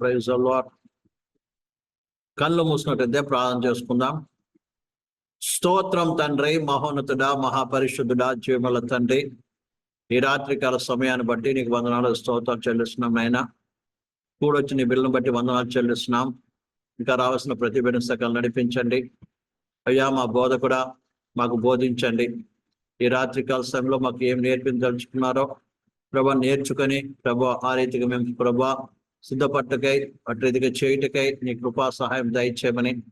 Praise lord కళ్ళు మూసుకున్నట్టయితే ప్రార్థన చేసుకుందాం. స్తోత్రం తండ్రి మహోన్నతుడా మహాపరిశుద్ధుడా జీవముల తండ్రి. ఈ రాత్రికాల సమయాన్ని బట్టి నీకు వందనాలు స్తోత్రం చెల్లిస్తున్నాం నాయన. కూడొచ్చి నీ బిల్లును బట్టి వందనాలు చెల్లిస్తున్నాం. ఇంకా రావాల్సిన ప్రతి బిడ్డ నడిపించండి. అయ్యా మా బోధ కూడా మాకు బోధించండి. ఈ రాత్రికాల సమయంలో మాకు ఏం నేర్పించదలుచుకున్నారో ప్రభా నేర్చుకొని ప్రభా ఆ రీతిగా మేము ప్రభా సిద్ధపట్టకై అటు చేయుటకై నీ కృపా సహాయం దయచేయమని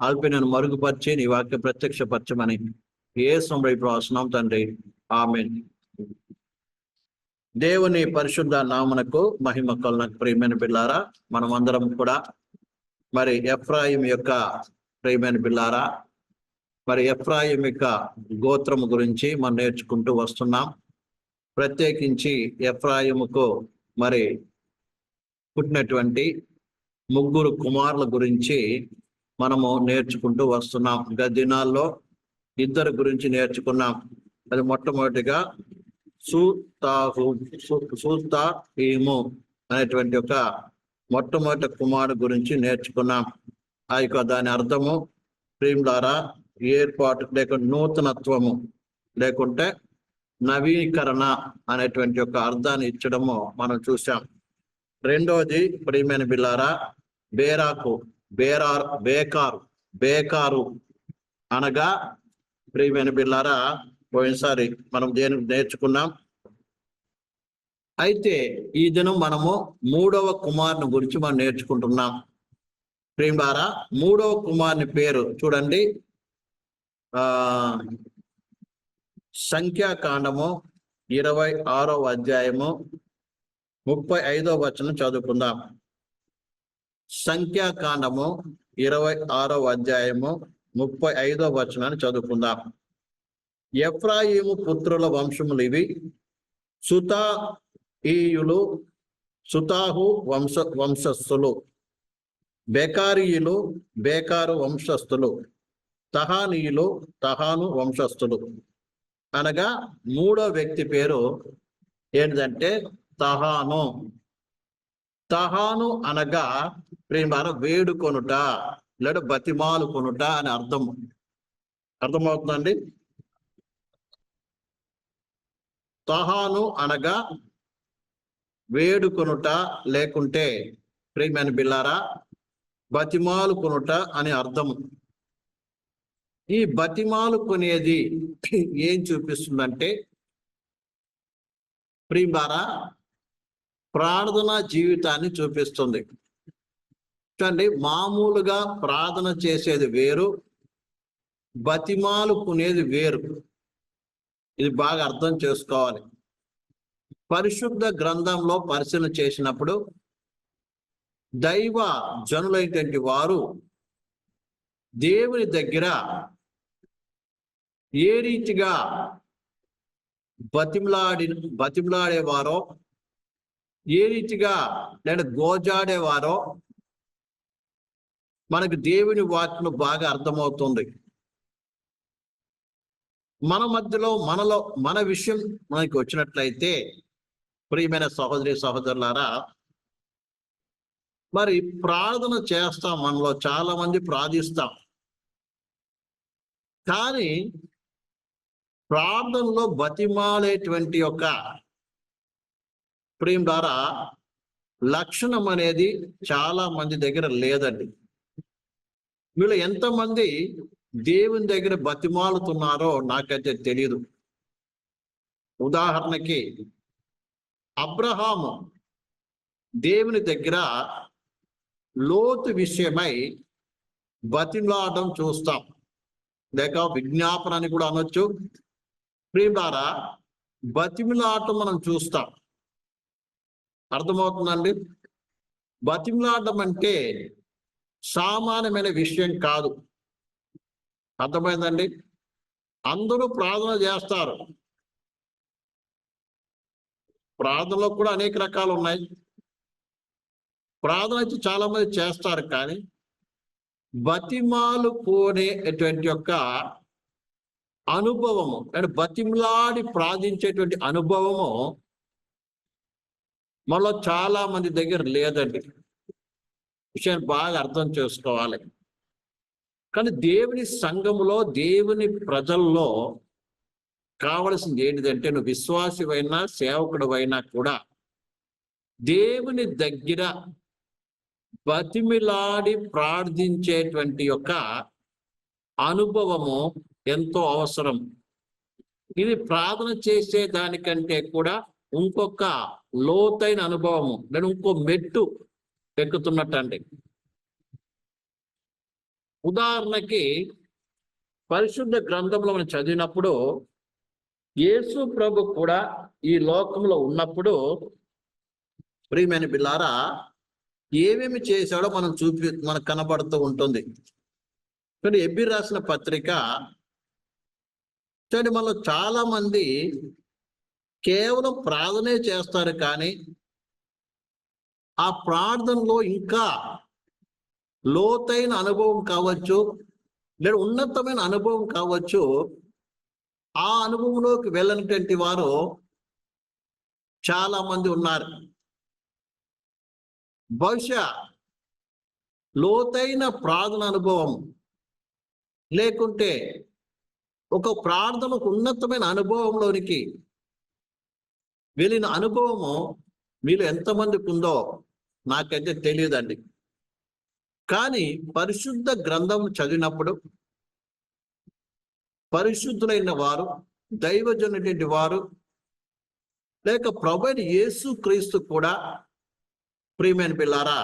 అల్పినను మరుగుపరిచి నీ వాక్య ప్రత్యక్షపరచమని ఏ సమయ ప్రాసనం తండ్రి. ఆమె దేవుని పరిశుద్ధ నామునకు మహిమ కొలనకు ప్రియమైన బిల్లారా మనం అందరం కూడా మరి ఎఫ్రాయిం యొక్క ప్రియమైన బిల్లారా మరి ఎఫ్రాయిం యొక్క గోత్రము గురించి మనం నేర్చుకుంటూ వస్తున్నాం. ప్రత్యేకించి ఎఫ్రాయిముకు మరి పుట్టినటువంటి ముగ్గురు కుమారుల గురించి మనము నేర్చుకుంటూ వస్తున్నాం. గత దినాల్లో ఇద్దరు గురించి నేర్చుకున్నాం. అది మొట్టమొదటిగా సుతాహు సుతాహీము అనేటువంటి ఒక మొట్టమొదటి కుమారుడు గురించి నేర్చుకున్నాం. ఆ యొక్క దాని అర్థము ప్రేమ్లారా ఏర్పాటు లేక నూతనత్వము లేకుంటే నవీకరణ అనేటువంటి ఒక అర్థాన్ని ఇచ్చడము మనం చూసాం రెండవది ప్రియమైన బిల్లారా బేరాకు బేరార్ బేకారు బేకారు అనగా ప్రియమైన బిల్లారా పోయినసారి మనం దేని నేర్చుకున్నాం? అయితే ఈ దినం మనము మూడవ కుమారుని గురించి మనం నేర్చుకుంటున్నాం. ప్రియులారా మూడవ కుమారుని పేరు చూడండి. ఆ సంఖ్యాకాండము ఇరవై ఆరవ అధ్యాయము ముప్పై ఐదో వచనం చదువుకుందాం. సంఖ్యాకాండము ఇరవై ఆరవ అధ్యాయము ముప్పై ఐదో వచనాన్ని చదువుకుందాం. ఎఫ్రాయిము పుత్రుల వంశములు ఇవి. సుతాహీయులు సుతాహు వంశ వంశస్థులు. బేకారీయులు బేకారు వంశస్థులు. తహానీయులు తహాను వంశస్థులు. అనగా మూడో వ్యక్తి పేరు ఏంటంటే తహాను. తహాను అనగా ప్రేమ వేడుకొనుట లేదా బతిమాలు కొనుట అని అర్థం. అర్థమవుతుందండి? తహాను అనగా వేడుకొనుట లేకుంటే ప్రేమని బిల్లారా బతిమాలు కొనుట అని అర్థము ఈ బతిమాలు కొనేది ఏం చూపిస్తుందంటే ప్రియులారా ప్రార్థన జీవితాన్ని చూపిస్తుంది. చూడండి మామూలుగా ప్రార్థన చేసేది వేరు బతిమాలు కొనేది వేరు. ఇది బాగా అర్థం చేసుకోవాలి. పరిశుద్ధ గ్రంథంలో పరిశీలన చేసినప్పుడు దైవ జనులైనటువంటి వారు దేవుని దగ్గర ఏ రీతిగా బతిమలాడి బతిమలాడేవారో ఏ రీతిగా నేను గోజాడేవారో మనకు దేవుని వాక్యం బాగా అర్థమవుతుంది. మన మధ్యలో మనలో మన విషయం మనకి వచ్చినట్లయితే ప్రియమైన సహోదరి సహోదరులారా మరి ప్రార్థన చేస్తాం మనలో చాలా మంది ప్రార్థిస్తాం. కానీ ప్రార్థనలో బతిమాలేటువంటి యొక్క ప్రేమ ద్వారా లక్షణం అనేది చాలా మంది దగ్గర లేదండి. వీళ్ళు ఎంతమంది దేవుని దగ్గర బతిమాలుతున్నారో నాకైతే తెలియదు ఉదాహరణకి అబ్రహాము దేవుని దగ్గర లోతు విషయమై బతిమలాడడం చూస్తాం. లేక విజ్ఞాపన అని కూడా అనొచ్చు. ద్వారా బతిమిలాటం మనం చూస్తాం. అర్థమవుతుందండి? బతిమలాడడం అంటే సామాన్యమైన విషయం కాదు. అర్థమైందండి? అందరూ ప్రార్థన చేస్తారు. ప్రార్థనలో కూడా అనేక రకాలు ఉన్నాయి. ప్రార్థన అయితే చాలా మంది చేస్తారు కానీ బతిమాలు పోనేటువంటి యొక్క అనుభవము అంటే బతిమలాడి ప్రార్థించేటువంటి అనుభవము మనలో చాలా మంది దగ్గర లేదండి. విషయాన్ని బాగా అర్థం చేసుకోవాలి. కానీ దేవుని సంఘములో దేవుని ప్రజల్లో కావలసింది ఏంటిదంటే నువ్వు విశ్వాసివైనా సేవకుడివైనా కూడా దేవుని దగ్గర బతిమిలాడి ప్రార్థించేటువంటి యొక్క అనుభవము ఎంతో అవసరం. ఇది ప్రార్థన చేసే దానికంటే కూడా ఇంకొక లోతైన అనుభవము. నేను ఇంకో మెట్టు ఎక్కుతున్నట్టండి. ఉదాహరణకి పరిశుద్ధ గ్రంథంలో మనం చదివినప్పుడు యేసు ప్రభు కూడా ఈ లోకంలో ఉన్నప్పుడు ప్రియమైన బిల్లారా ఏమేమి చేశాడో మనం చూపి మనకు కనబడుతూ ఉంటుంది. కానీ ఎబ్బి రాసిన పత్రిక చూడండి మనలో చాలా మంది కేవలం ప్రార్థనే చేస్తారు కానీ ఆ ప్రార్థనలో ఇంకా లోతైన అనుభవం కావచ్చు లేదా ఉన్నతమైన అనుభవం కావచ్చు. ఆ అనుభవంలోకి వెళ్ళనటువంటి వారు చాలా మంది ఉన్నారు. బహుశా లోతైన ప్రార్థన అనుభవం లేకుంటే ఒక ప్రార్థనకు ఉన్నతమైన అనుభవంలోనికి వెళ్ళిన అనుభవము మీలో ఎంతమందికి ఉందో నాకైతే తెలియదండి. కానీ పరిశుద్ధ గ్రంథం చదివినప్పుడు పరిశుద్ధులైన వారు దైవజనటువంటి వారు లేక ప్రభుని యేసు క్రీస్తు కూడా ప్రియమైన పిల్లారా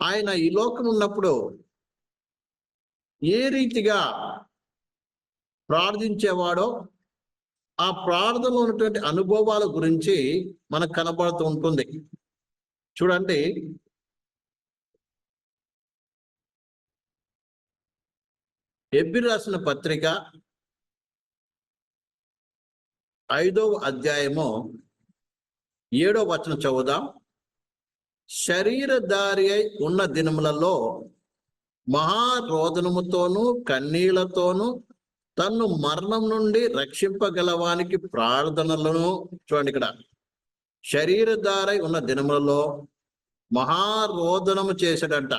ఆయన ఈ లోకం ఉన్నప్పుడు ఏ రీతిగా ప్రార్థించేవాడో ఆ ప్రార్థనలో ఉన్నటువంటి అనుభవాల గురించి మనకు కనబడుతూ ఉంటుంది. చూడండి. ఎబ్బి రాసిన పత్రిక ఐదవ అధ్యాయము ఏడవ వచనం చదువుదాం. శరీరధారి అయి ఉన్న దినములలో మహారోదనముతోనూ కన్నీళ్ళతోనూ తన్ను మరణం నుండి రక్షింపగలవానికి ప్రార్థనలను చూడండి ఇక్కడ. శరీరధారై ఉన్న దినములలో మహారోదనము చేశాడంట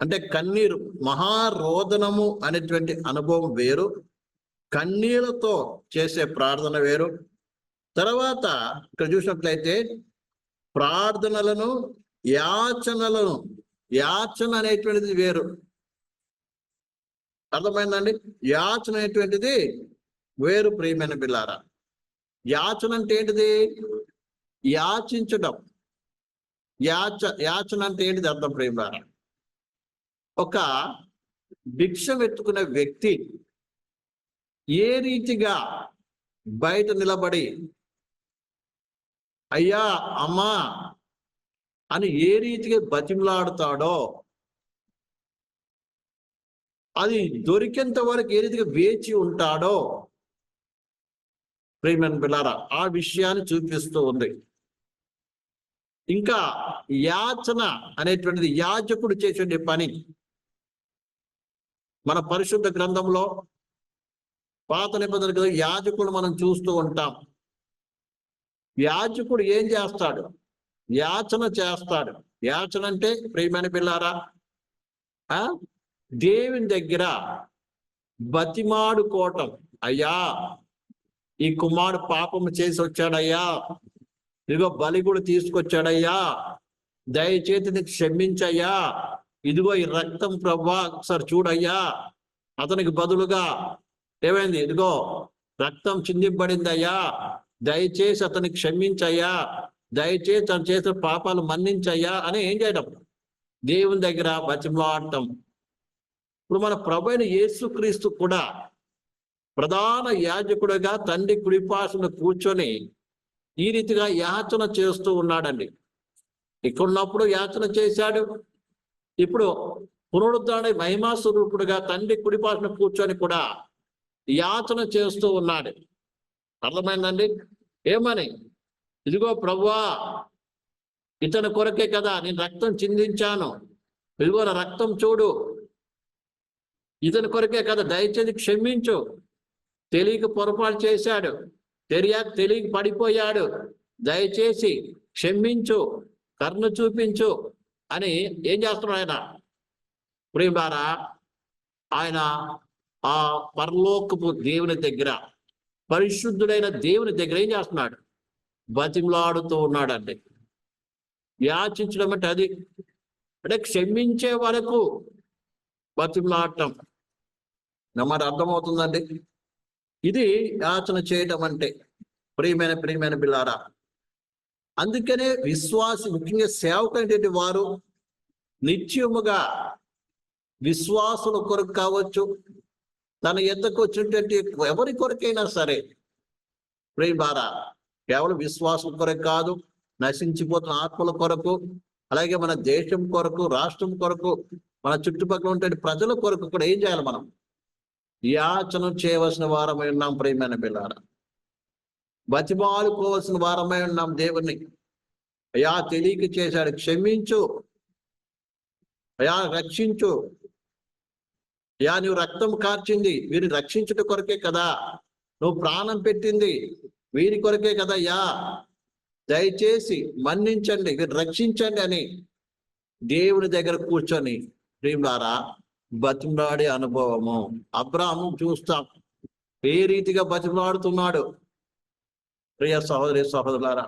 అంటే కన్నీరు మహారోదనము అనేటువంటి అనుభవం వేరు. కన్నీళ్ళతో చేసే ప్రార్థన వేరు. తర్వాత ఇక్కడ చూసినట్లయితే ప్రార్థనలను యాచనలను యాచన అనేటువంటిది వేరు. అర్థమైందండి? యాచన అనేటువంటిది వేరు ప్రియమైన బిల్లారా యాచన అంటే ఏంటిది? యాచించడం. యాచ యాచన అంటే ఏంటిది అర్థం ప్రియమారా ఒక భిక్ష ఎత్తుకునే వ్యక్తి ఏ రీతిగా బయట నిలబడి అయ్యా అమ్మా అని ఏ రీతిగా బతిమలాడుతాడో అది దొరికేంత వరకు ఏ రీతిగా వేచి ఉంటాడో ప్రేమన్ పిల్లారా ఆ విషయాన్ని చూపిస్తూ ఉంది. ఇంకా యాచన అనేటువంటిది యాజకుడు చేసే పని. మన పరిశుద్ధ గ్రంథంలో పాత నిబంధన యాజకుడు మనం చూస్తూ ఉంటాం. యాజకుడు ఏం చేస్తాడు? యాచన చేస్తాడు. యాచన అంటే ప్రేమని పిల్లారా ఆ? దేవుని దగ్గర బతిమాడుకోవటం. అయ్యా ఈ కుమారుడు పాపము చేసి వచ్చాడయ్యా. ఇదిగో బలి కూడా తీసుకొచ్చాడయ్యా. దయచేతి నీకు క్షమించయ్యా. ఇదిగో ఈ రక్తం ప్రభా ఒకసారి చూడయ్యా. అతనికి బదులుగా ఏమైంది? ఇదిగో రక్తం చిందింపడిందయ్యా దయచేసి అతన్ని క్షమించయ్యా. దయచేసి తను చేసిన పాపాలు మన్నించయ్యా అని ఏం చేయడం దేవుని దగ్గర బతిమాడటం. ఇప్పుడు మన ప్రభు అయిన యేసుక్రీస్తు కూడా ప్రధాన యాజకుడిగా తండ్రి కుడిపాసను కూర్చొని ఈ రీతిగా యాచన చేస్తూ ఉన్నాడండి. ఇక్కడున్నప్పుడు యాచన చేశాడు. ఇప్పుడు పునరుద్ధరణ మహిమా స్వరూపుడుగా తండ్రి కుడిపాసన కూర్చొని కూడా యాచన చేస్తూ ఉన్నాడు. అర్థమైందండి? ఏమని? ఇదిగో ప్రవ్వా ఇతని కొరకే కదా నేను రక్తం చిందించాను. ఇదిగో రక్తం చూడు. ఇతని కొరకే కదా దయచేసి క్షమించు. తెలియక పొరపాటు చేశాడు. తెలియక తెలియక పడిపోయాడు. దయచేసి క్షమించు. కర్ణ చూపించు. అని ఏం చేస్తున్నాడు ఆయన? ప్రియులారా ఆయన ఆ పరలోకపు దేవుని దగ్గర పరిశుద్ధుడైన దేవుని దగ్గర ఏం చేస్తున్నాడు? బతిమలాడుతూ ఉన్నాడండి. యాచించడం అంటే అది. అంటే క్షమించే వరకు బతిమలాడటం. నమ్మది అర్థమవుతుందండి? ఇది యాచన చేయటం అంటే ప్రియమైన ప్రియమైన బిల్లారా అందుకనే విశ్వాసి ముఖ్యంగా సేవకులైనటువంటి వారు నిత్యముగా విశ్వాసుల కొరకు కావచ్చు తన ఎద్దకు వచ్చినటువంటి ఎవరి కొరకైనా సరే ప్రియమారా కేవలం విశ్వాసం కొరకు కాదు నశించిపోతున్న ఆత్మల కొరకు అలాగే మన దేశం కొరకు రాష్ట్రం కొరకు మన చుట్టుపక్కల ఉండే ప్రజల కొరకు కూడా ఏం చేయాలి మనం? యాచన చేయవలసిన వారమై ఉన్నాం ప్రేమైన పిల్లారా. బతిమాలుకోవలసిన వారమై ఉన్నాం దేవుణ్ణి. అయా తెలియక చేశాడు క్షమించు. అయా రక్షించు. అయా నువ్వు రక్తం కార్చింది వీరిని రక్షించుట కొరకే కదా. నువ్వు ప్రాణం పెట్టింది వీరి కొరకే కదా యా దయచేసి మన్నించండి వీరు రక్షించండి అని దేవుని దగ్గర కూర్చొని ప్రియులారా బతిమలాడే అనుభవము. అబ్రాహం చూస్తాం ఏ రీతిగా బతిమలాడుతున్నాడు? ప్రియ సహోదరి సహోదరులారా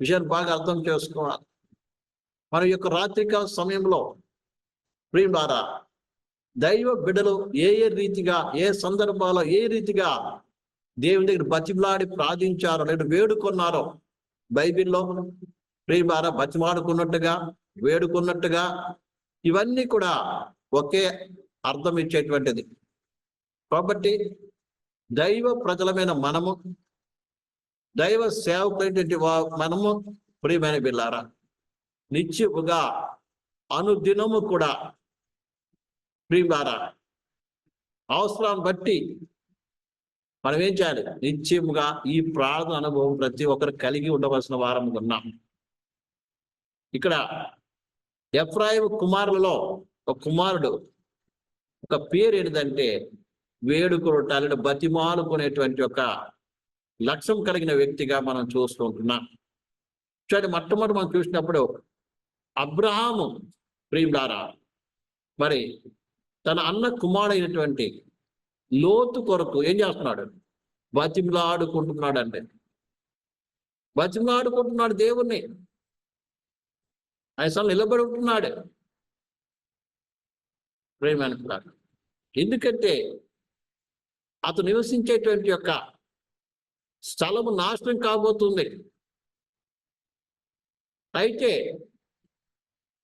విషయాన్ని బాగా అర్థం చేసుకోవాలి. మన యొక్క రాత్రికాల సమయంలో ప్రియులారా దైవ బిడ్డలు ఏ ఏ రీతిగా ఏ సందర్భాల్లో ఏ రీతిగా దేవుని దగ్గర బతిమలాడి ప్రార్థించారో లేదా వేడుకున్నారో బైబిల్లో ప్రియులారా బతిమాడుకున్నట్టుగా వేడుకున్నట్టుగా ఇవన్నీ కూడా ఒకే అర్థం ఇచ్చేటువంటిది. కాబట్టి దైవ ప్రజలమైన మనము దైవ సేవకులైనటువంటి మనము ప్రియమైన బిల్లారా నిత్యముగా అనుదినము కూడా ప్రియమారా అవసరాన్ని బట్టి మనం ఏం చేయాలి? నిత్యముగా ఈ ప్రార్థన అనుభవం ప్రతి ఒక్కరు కలిగి ఉండవలసిన వారం ఉన్నాం. ఇక్కడ ఎఫ్రాయిం కుమారులలో ఒక కుమారుడు. ఒక పేరు ఏంటంటే వేడుకొనటాలని బతిమాలుకునేటువంటి ఒక లక్ష్యం కలిగిన వ్యక్తిగా మనం చూస్తూ ఉంటున్నాం. చూడండి మొట్టమొదటి మనం చూసినప్పుడు అబ్రహాము ప్రియులారా మరి తన అన్న కుమారుడైనటువంటి లోతు కొరకు ఏం చేస్తున్నాడు? బతిమలాడుకుంటున్నాడు అంటే బతిమలాడుకుంటున్నాడు దేవుణ్ణి. ఆయన అసలు నిలబడి ఉంటున్నాడు. ప్రేమానుకున్నాడు ఎందుకంటే అతను నివసించేటువంటి యొక్క స్థలము నాశనం కాబోతుంది. అయితే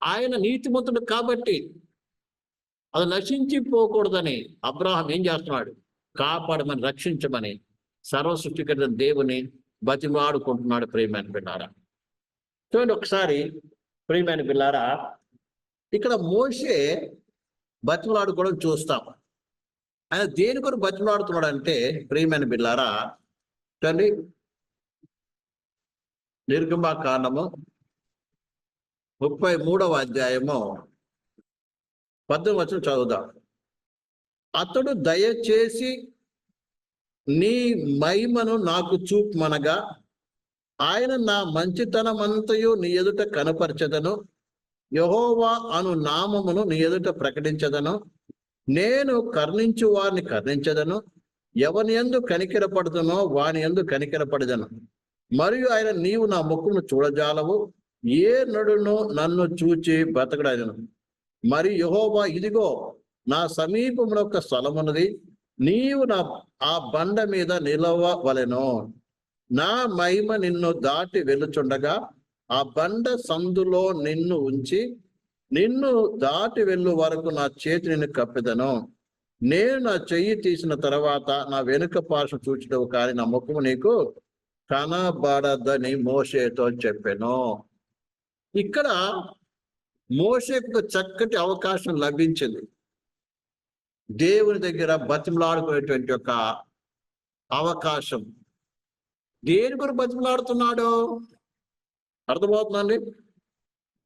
ఆయన నీతిమంతుడు కాబట్టి అది నశించిపోకూడదని అబ్రాహం ఏం చేస్తున్నాడు? కాపాడమని రక్షించమని సర్వ సృష్టికర్త దేవుని బతిమాడుకుంటున్నాడు ప్రేమ అనుకున్నారా? చూడండి ఒకసారి ప్రియమైన పిల్లారా ఇక్కడ మోషే బతిమలాడుకోవడం చూస్తాం. ఆయన దేని కొరకు బతిమలాడుతున్నాడు అంటే ప్రియమైన బిల్లారా చూడండి. నిర్గమా కాండము ముప్పై మూడవ అధ్యాయము పద్దెనిమిది వచ్చిన చదువుదాం. అతడు దయచేసి నీ మహిమను నాకు చూపమనగా ఆయన నా మంచితనమంతయు నీ ఎదుట కనపరచదను. యహోవా అను నామమును నీ ఎదుట ప్రకటించదను. నేను కర్ణించు వారిని కర్ణించదను. ఎవని ఎందు కనికెరపడుతునో వాని ఎందు కనికెరపడదను. మరియు ఆయన నీవు నా ముక్కును చూడజాలవు. ఏ నడును నన్ను చూచి బ్రతకడను మరి యహోవా ఇదిగో నా సమీపంలో ఒక స్థలమున్నది. నీవు నా ఆ బండ మీద నిలవవలెను. నా మహిమ నిన్ను దాటి వెళ్ళుచుండగా ఆ బండ సందులో నిన్ను ఉంచి నిన్ను దాటి వెళ్ళు వరకు నా చేతి నిన్ను కప్పెదను. నేను నా చెయ్యి తీసిన తర్వాత నా వెనుక పార్శ్వ చూచడవు కానీ నా ముఖము నీకు కనబడదని మోషేతో చెప్పాను. ఇక్కడ మోషేకు చక్కటి అవకాశం లభించింది. దేవుని దగ్గర బతిమలాడుకునేటువంటి ఒక అవకాశం. దేని కొరకు బతిమలాడుతున్నాడు? అర్థమవుతుందండి?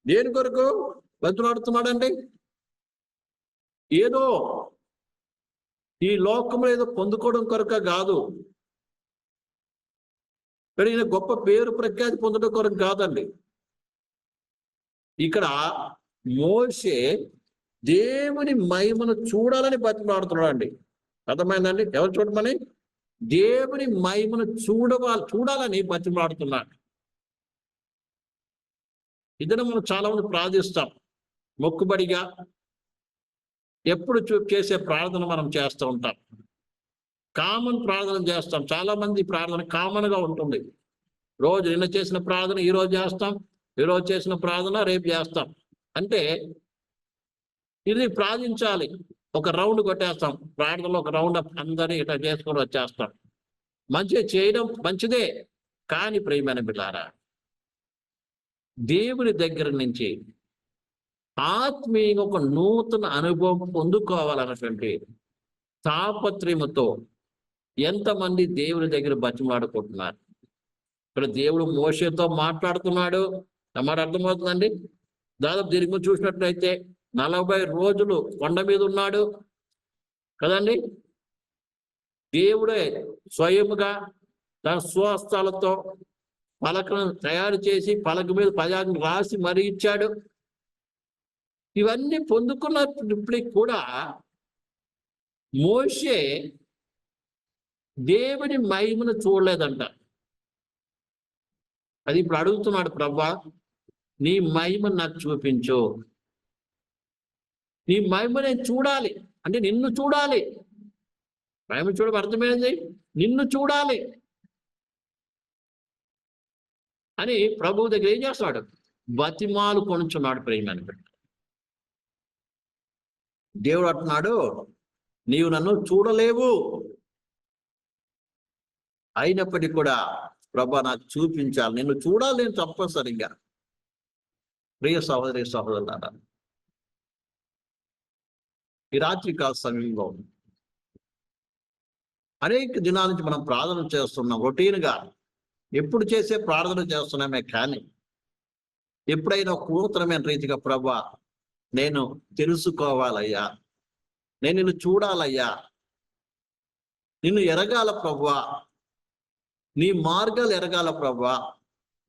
దేని కొరకు బతిమలాడుతున్నాడండి? ఏదో ఈ లోకంలో ఏదో పొందుకోవడం కొరక కాదు. కానీ ఈయన గొప్ప పేరు ప్రఖ్యాతి పొందడం కొరకు కాదండి. ఇక్కడ మోసే దేవుని మహిమను చూడాలని బతిమలాడుతున్నాడు అండి అర్థమైందండి? ఎవరు చూడమని? దేవుని మహిమను చూడవాలి చూడాలని బతిమాడుతున్నాడు ఇద్దరు మనం చాలా మంది ప్రార్థిస్తాం. మొక్కుబడిగా ఎప్పుడు చూ చేసే ప్రార్థన మనం చేస్తూ ఉంటాం. కామన్ ప్రార్థన చేస్తాం. చాలా మంది ప్రార్థన కామన్గా ఉంటుంది. రోజు నిన్న చేసిన ప్రార్థన ఈ రోజు చేస్తాం. ఈ రోజు చేసిన ప్రార్థన రేపు చేస్తాం. అంటే ఇది ప్రార్థించాలి. ఒక రౌండ్ కొట్టేస్తాం. ప్రార్థనలో ఒక రౌండ్ అందరినీ ఇట్లా చేసుకొని వచ్చేస్తాం. మంచిగా చేయడం మంచిదే. కానీ ప్రియమైన బిడ్డారా దేవుని దగ్గర నుంచి ఆత్మీయంగా ఒక నూతన అనుభవం పొందుకోవాలన్నటువంటి తాపత్రయముతో ఎంతమంది దేవుని దగ్గర బతిమాడుకుంటున్నారు. ఇక్కడ దేవుడు మోసతో మాట్లాడుతున్నాడు. మాట అర్థమవుతుందండి? దాదాపు దీనికి చూసినట్లయితే నలభై రోజులు కొండ మీద ఉన్నాడు. కదండి? దేవుడే స్వయముగా తన స్వస్థలతో పలకను తయారు చేసి పలక మీద పదాన్ని రాసి మరీ ఇచ్చాడు. ఇవన్నీ పొందుకున్నప్పటికి కూడా మోషే దేవుని మహిమను చూడలేదంట. అది ఇప్పుడు అడుగుతున్నాడు ప్రభా నీ మహిమ నాకు చూపించు. నీ మహిమ నేను చూడాలి. అంటే నిన్ను చూడాలి. మహిమ చూడడం అర్థమైంది? నిన్ను చూడాలి. అని ప్రభువు దగ్గర ఏం చేస్తున్నాడు? బతిమాలు కొనుచున్నాడు ప్రేమని బిడ్డ దేవుడు అంటున్నాడు నీవు నన్ను చూడలేవు. అయినప్పటికీ కూడా ప్రభా నాకు చూపించాలి. నిన్ను చూడాలి నేను తప్పనిసరిగా. ప్రియ సహోదరి సహోదరులారా ఈ రాత్రి కాల సమయంలో అనేక దినాల నుంచి మనం ప్రార్థన చేస్తున్నాం రొటీన్గా. ఎప్పుడు చేసే ప్రార్థన చేస్తున్నామే కానీ ఎప్పుడైనా కూతురమైన రీతిగా ప్రభా నేను తెలుసుకోవాలయ్యా నేను నిన్ను చూడాలయ్యా నిన్ను ఎరగాల ప్రభా నీ మార్గాలు ఎరగాల ప్రభా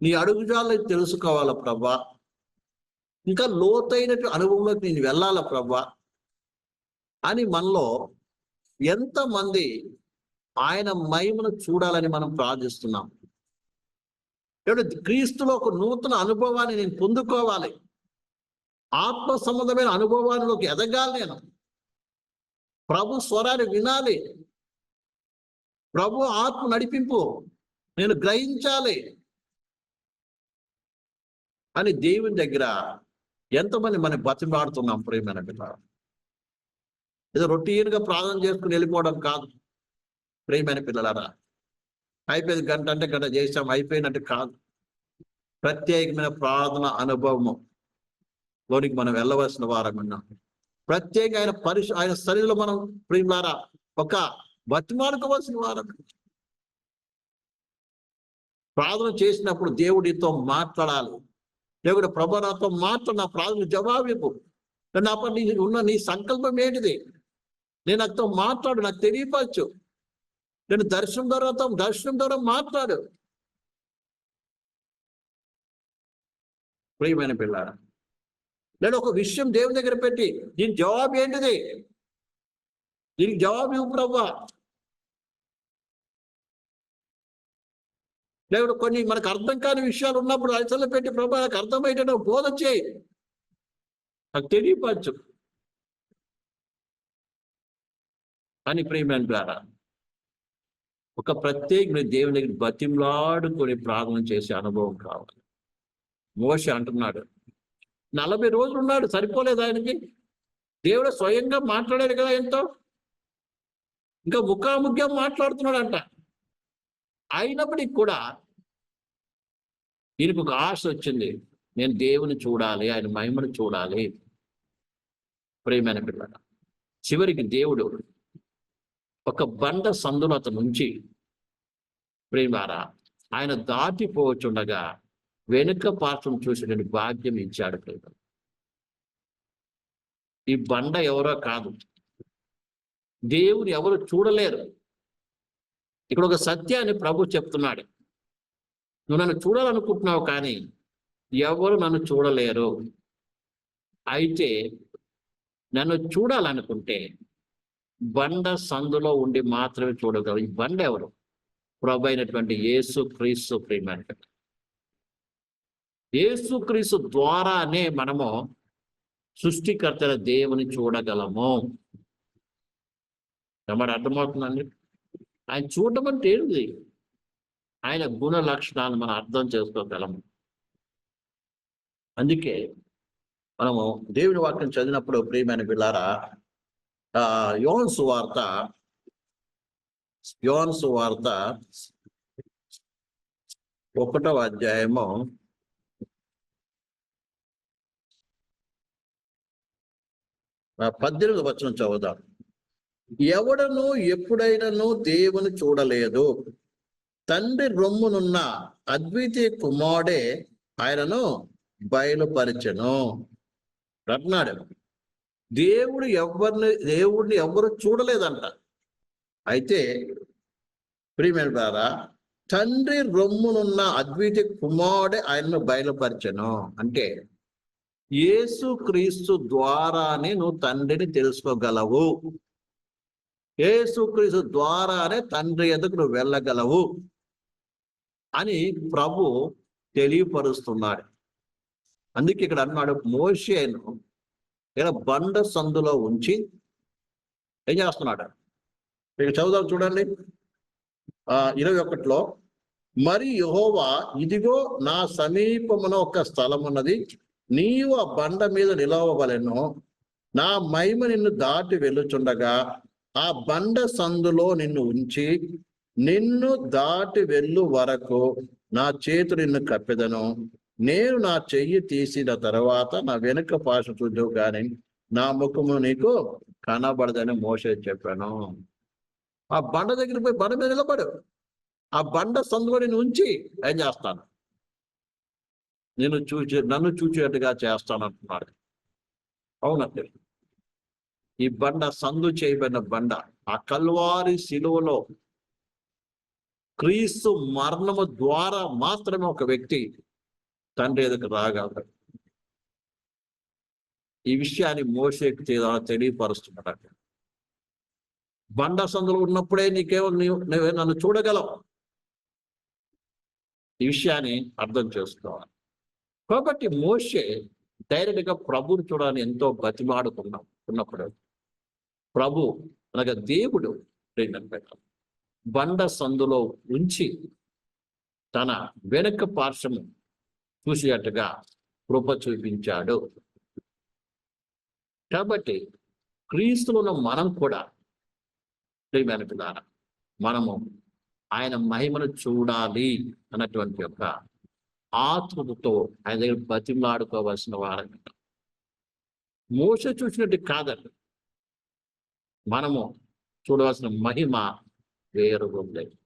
నీ అడుగుజాలు తెలుసుకోవాల ప్రభా ఇంకా లోతైన అనుభవంలోకి నేను వెళ్ళాల ప్రభా అని మనలో ఎంతమంది ఆయన మహిమను చూడాలని మనం ప్రార్థిస్తున్నాం. ఇప్పుడు క్రీస్తులో ఒక నూతన అనుభవాన్ని నేను పొందుకోవాలి. ఆత్మ సంబంధమైన అనుభవాల్లోకి ఎదగాలి నేను. ప్రభు స్వరాన్ని వినాలి. ప్రభు ఆత్మ నడిపింపు నేను గ్రహించాలి. అని దేవుని దగ్గర ఎంతమంది మనం బతిమాడుతున్నాం ప్రేమైన పిల్లలు ఏదో రొటీన్గా ప్రార్థన చేసుకుని వెళ్ళిపోవడం కాదు. ప్రేమైన పిల్లలారా అయిపోయింది గంట అంటే గంట చేసాం అయిపోయినట్టు కాదు. ప్రత్యేకమైన ప్రార్థన అనుభవము లోనికి మనం వెళ్ళవలసిన వారం ఉన్నాం ప్రత్యేక ఆయన పరిశు ఆయన శరీరంలో మనం ప్రియులారా ఒక బతిమాడుకోవలసిన వారం. ప్రార్థన చేసినప్పుడు దేవుడితో మాట్లాడాలి. దేవుడు ప్రభు నాతో మాట్లాడు నా ప్రార్థన జవాబు నా నీ ఉన్న నీ సంకల్పం ఏంటిది? నేను నాతో మాట్లాడు నాకు తెలియపచ్చు నేను దర్శనం ద్వారా దర్శనం ద్వారా మాట్లాడు. ప్రియమైన పిల్ల నేను ఒక విషయం దేవుని దగ్గర పెట్టి దీని జవాబు ఏంటిది? దీనికి జవాబు ఇవ్వు ప్రభా లేకపోతే కొన్ని మనకు అర్థం కాని విషయాలు ఉన్నప్పుడు అలసలు పెట్టి ప్రభా నాకు అర్థమయ్యేట బోధ చేయి. నాకు తెలియపరచు. అని ప్రేమైన ద్వారా. ఒక ప్రత్యేకమైన దేవుని దగ్గర బతిమలాడుకొని ప్రార్థన చేసే అనుభవం కావాలి. మోష అంటున్నాడు నలభై రోజులు ఉన్నాడు సరిపోలేదు ఆయనకి. దేవుడు స్వయంగా మాట్లాడాడు కదా ఎంతో ఇంకా ముఖాముఖ్యం మాట్లాడుతున్నాడంట. అయినప్పటికి కూడా దీనికి ఒక ఆశ వచ్చింది నేను దేవుని చూడాలి ఆయన మహిమను చూడాలి. ప్రేమైన పిల్లల చివరికి దేవుడు ఒక బండ సందులో అతను నుంచి ప్రేమారా ఆయన దాటిపోవచ్చుండగా వెనుక పార్శ్వం చూసేటువంటి భాగ్యం ఇచ్చాడు ప్రేమ. ఈ బండ ఎవరో కాదు. దేవుని ఎవరు చూడలేరు. ఇక్కడ ఒక సత్యాన్ని ప్రభు చెప్తున్నాడు. నువ్వు నన్ను చూడాలనుకుంటున్నావు కానీ ఎవరు నన్ను చూడలేరు. అయితే నన్ను చూడాలనుకుంటే బండ సందులో ఉండి మాత్రమే చూడగలరు. ఈ బండ ఎవరు? ప్రభు అయినటువంటి యేసు క్రీస్తు ప్రేమ యేసు క్రీస్తు ద్వారానే మనము సృష్టికర్తల దేవుని చూడగలము. మరి అర్థమవుతుందండి? ఆయన చూడడం అంటే ఏంటి ఆయన గుణ లక్షణాలు మనం అర్థం చేసుకోగలము. అందుకే మనము దేవుని వాక్యం చదివినప్పుడు ప్రియమైన పిల్లారా యోన్ సువార్త యోన్ సువార్త ఒకటవ అధ్యాయము. పద్దెనిమిది వచ్చిన చదువుదాం. ఎవడను ఎప్పుడైనాను దేవుని చూడలేదు. తండ్రి రొమ్మునున్న అద్వితీయ కుమారుడే ఆయనను బయలుపరిచెను. అంటున్నాడు దేవుడు ఎవరిని దేవుడిని ఎవరు చూడలేదంట. అయితే ప్రియమైన ద్వారా తండ్రి రొమ్మునున్న అద్వితీయ కుమారుడే ఆయనను బయలుపరచను. అంటే యేసు క్రీస్తు ద్వారానే నువ్వు తండ్రిని తెలుసుకోగలవు. ఏసుక్రీస్తు ద్వారానే తండ్రి ఎదుకు నువ్వు వెళ్ళగలవు అని ప్రభు తెలియపరుస్తున్నాడు. అందుకే ఇక్కడ అన్నాడు మోషేను ఇలా బండ సందులో ఉంచి ఏం చేస్తున్నాడు? మీకు చదువుదాం చూడండి. ఇరవై ఒకటిలో మరి యహోవా ఇదిగో నా సమీపమున ఒక స్థలం ఉన్నది నీవు ఆ బండ మీద నిలవవలెను. నా మహిమ నిన్ను దాటి వెళ్ళుచుండగా ఆ బండ సందులో నిన్ను ఉంచి నిన్ను దాటి వెళ్ళు వరకు నా చేతు నిన్ను కప్పెదను. నేను నా చెయ్యి తీసిన తర్వాత నా వెనుక పాశ చూద్దు కానీ నా ముఖము నీకు కనబడదని మోసే చెప్పాను. ఆ బండ దగ్గర పోయి బండ మీద నిలబడు. ఆ బండ సందుబడిని ఉంచి ఏం చేస్తాను? నేను చూచే నన్ను చూచేట్టుగా చేస్తాను అంటున్నాడు. అవునండి. ఈ బండ సందు చేయబడిన బండ ఆ కల్వారి శిలువలో క్రీస్తు మరణము ద్వారా మాత్రమే ఒక వ్యక్తి తండ్రి ఎదుకు రాగలడు ఈ విషయాన్ని మోసేకి తెలియపరుస్తున్నాడు బండ సందులు ఉన్నప్పుడే నీకేమో నువ్వే నన్ను చూడగలవు. ఈ విషయాన్ని అర్థం చేసుకోవాలి. కాబట్టి మోషే డైరెక్ట్గా ప్రభుని చూడాలని ఎంతో బతిమాడుకున్నాం ఉన్నప్పుడు ప్రభు అనగా దేవుడు బండ సందులో ఉంచి తన వెనుక పార్శ్వము చూసేటట్టుగా కృప చూపించాడు. కాబట్టి క్రీస్తులను ఉన్న మనం కూడా ప్రియమైన పిల్లారా మనము ఆయన మహిమను చూడాలి అన్నటువంటి యొక్క ఆతృతతో ఆయన దగ్గర బతిమలాడుకోవాల్సిన వారని మోస చూసినట్టు కాదండి. మనము చూడవలసిన మహిమ వేరు ఉంది.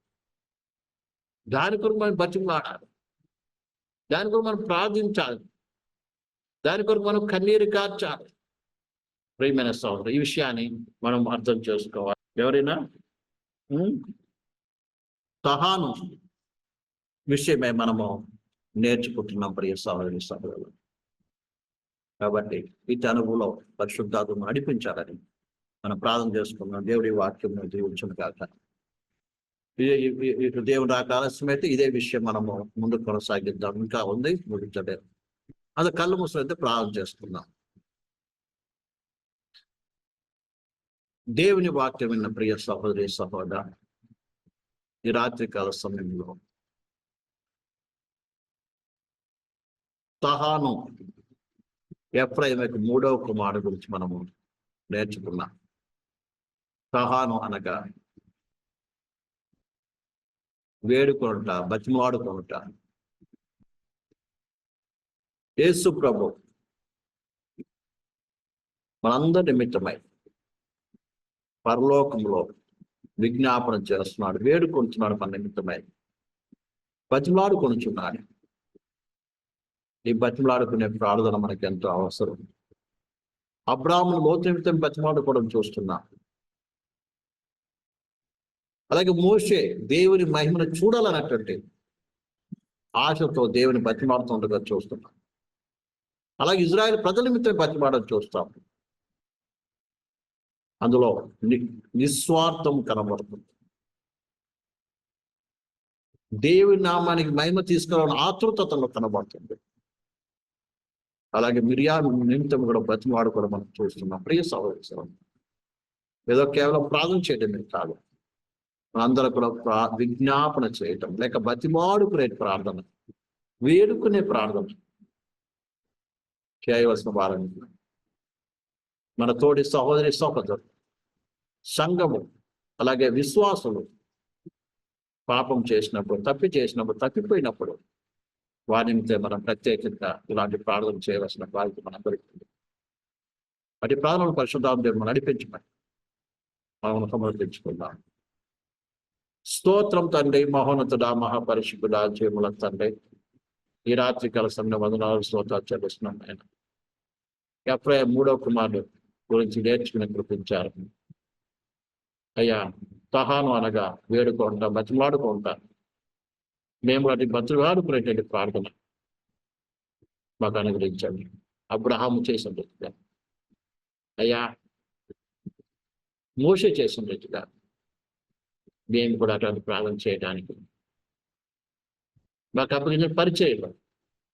దాని కొరకు మనం బతిమాడాలి. దాని కొరకు మనం ప్రార్థించాలి. దాని కొరకు మనం కన్నీరు కార్చాలి. ప్రియమైన సోదరు ఈ విషయాన్ని మనం అర్థం చేసుకోవాలి. ఎవరైనా? సహాను విషయమే మనము నేర్చుకుంటున్నాం ప్రియ సహోదరి సహోదరులు. కాబట్టి ఈ తనువులో పరిశుద్ధాత్మ నడిపించాలని మనం ప్రార్థన చేసుకున్నాం దేవుడి వాక్యం దీవించను కాక దేవుడు రాక ఆలస్యం అయితే ఇదే విషయం మనము ముందు కొనసాగిద్దాం. ఇంకా ఉంది ముగించలేదు అది కళ్ళు అయితే ప్రార్థన చేసుకుందాం దేవుని వాక్యం విన్న ప్రియ సహోదరి సహోదర ఈ రాత్రికాల సమయంలో సమయంలో సహాను యొక్క మూడవ కుమారుడు గురించి మనము నేర్చుకున్నాం. సహాను అనగా వేడుకొనుట బతిమాడుకొనుట. యేసు ప్రభు మనందరి నిమిత్తమై పరలోకంలో విజ్ఞాపన చేస్తున్నాడు వేడుకొంటున్నాడు మన నిమిత్తమై. బతిమాడుకొనుచున్నాడు. ఈ బతిమలాడుకునే ప్రార్థన మనకి ఎంతో అవసరం. అబ్రాహ్మణు లోతు నిమిత్తం బతిమాడుకోవడం చూస్తున్నాం. అలాగే మోషే దేవుని మహిమను చూడాలన్నటువంటి ఆశతో దేవుని బతిమాడుతుండగా చూస్తున్నాం. అలాగే ఇజ్రాయెల్ ప్రజల నిమిత్తం బతిమాడని చూస్తాం. అందులో నిస్వార్థం కనబడుతుంది. దేవుని నామానికి మహిమ తీసుకురావడం ఆతృతలో కనబడుతుంది. అలాగే మిర్యాదు నిమిత్తం కూడా బతిమాడుకోవడం కూడా మనం చూస్తున్నాం. ప్రియ సహోదరు ఏదో కేవలం ప్రార్థన చేయడమే కాదు. మనందరూ కూడా ప్రా విజ్ఞాపన చేయటం లేక బతిమాడుకునే ప్రార్థన వేడుకునే ప్రార్థన. చేయవలసిన వారని మన తోటి సహోదరి సహోదరు సంఘము అలాగే విశ్వాసులు పాపం చేసినప్పుడు తప్పి చేసినప్పుడు తప్పిపోయినప్పుడు వారి మనం ప్రత్యేకంగా ఇలాంటి ప్రార్థన చేయవలసిన బాధ్యత మనందరికీ ఉంది. వాటి ప్రార్థనలు పరిశుద్ధాంతం నడిపించమని మనం సమర్పించుకుందాం. స్తోత్రం తండ్రి మహోన్నతుడా మహాపరిశుద్ధుడా జీవుల తండ్రి. ఈ రాత్రి కాల సమయం వందనాలు స్తోత్రాలు చెల్లిస్తున్నాం ఆయన. ఎప్పుడే మూడో కుమారుడు గురించి నేర్చుకుని కృపించారు. అయ్యా తహాను అనగా వేడుకుంటా బతిమలాడుకుంటా. మేము వాటి బతిమలాడుకునేటువంటి ప్రార్థన. మాకు అనుగ్రహించండి. అబ్రహాము చేసిన రీతిగా. అయ్యా మోసే చేసిన రీతిగా. దేవుని కూడా అటువంటి ప్రార్థన చేయడానికి మాకు అప్పగించిన పరిచయం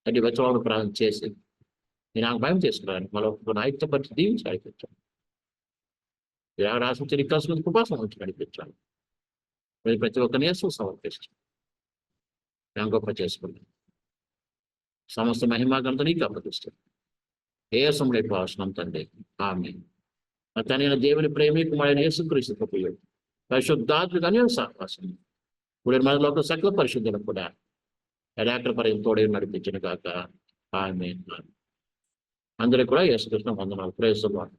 అది వచ్చేవాడు ప్రార్థన చేసి నేను నాకు భయం చేసుకున్నాను. మళ్ళీ ఒక నాయకుతో పరిస్థితి దీవించి నడిపించాను రాసిన తిరిగి కలిసి కృపాసం నుంచి నడిపించాను మరి ప్రతి ఒక్క నేసం సమర్పిస్తాను. నేను గొప్ప చేసుకున్నాను సమస్త మహిమాగంత నీకు అప్పగిస్తాను ఏ సమయం అవసరం తండ్రి? ఆమె తనైన దేవుని ప్రేమి కుమారైన యేసుక్రీస్తు పరిశుద్ధాత్మక అనే సహవాసం ఇప్పుడు మనలో ఒక సకల పరిశుద్ధులు కూడా ఎడాకల పర్యం తోడే నడిపించిన కాక ఆమె అందరూ కూడా యేసుకృష్ణ వందనాలు. ప్రేస్తున్నారు